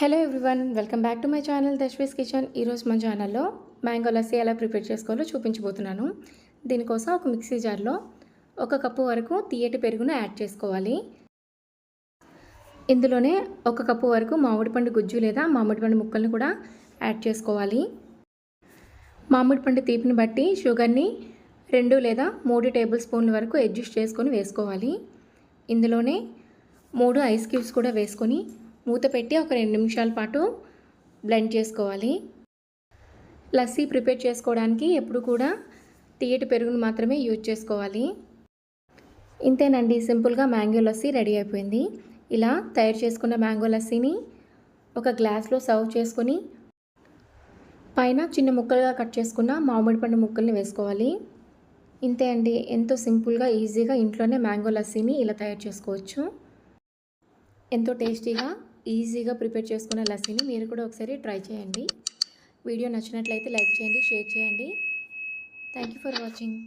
Hello everyone welcome back to my channel దశ్వీస్ kitchen ఈరోజు మన ఛానల్లో మ్యాంగో లస్సీ ఎలా ప్రిపేర్ చేసుకోవాలో చూపించబోతున్నాను. దీనికోసం ఒక మిక్సీ జార్లో ఒక కప్పు వరకు తీయటి పెరుగును యాడ్ చేసుకోవాలి. ఇందులోనే ఒక కప్పు వరకు మామిడిపండు గుజ్జు లేదా మామిడిపండు ముక్కలను కూడా యాడ్ చేసుకోవాలి. మామిడిపండు తీపిని బట్టి షుగర్ని రెండు లేదా మూడు టేబుల్ స్పూన్ల వరకు అడ్జస్ట్ చేసుకొని వేసుకోవాలి. ఇందులోనే మూడు ఐస్ క్యూబ్స్ కూడా వేసుకొని మూత పెట్టి ఒక రెండు నిమిషాల పాటు బ్లెండ్ చేసుకోవాలి. లస్సీ ప్రిపేర్ చేసుకోవడానికి ఎప్పుడు కూడా తీయటి పెరుగును మాత్రమే యూజ్ చేసుకోవాలి. ఇంతేనండి సింపుల్గా మ్యాంగో లస్సీ రెడీ అయిపోయింది. ఇలా తయారు చేసుకున్న మ్యాంగో లస్సీని ఒక గ్లాస్లో సర్వ్ చేసుకొని పైన చిన్న ముక్కలుగా కట్ చేసుకున్న మామిడి పండు ముక్కల్ని వేసుకోవాలి. ఇంతే అండి ఎంతో సింపుల్గా ఈజీగా ఇంట్లోనే మ్యాంగో లస్సీని ఇలా తయారు చేసుకోవచ్చు. ఎంతో టేస్టీగా ఈజీగా ప్రిపేర్ చేసుకున్న లస్సీని మీరు కూడా ఒకసారి ట్రై చేయండి. వీడియో నచ్చినట్లయితే లైక్ చేయండి షేర్ చేయండి. Thank you for watching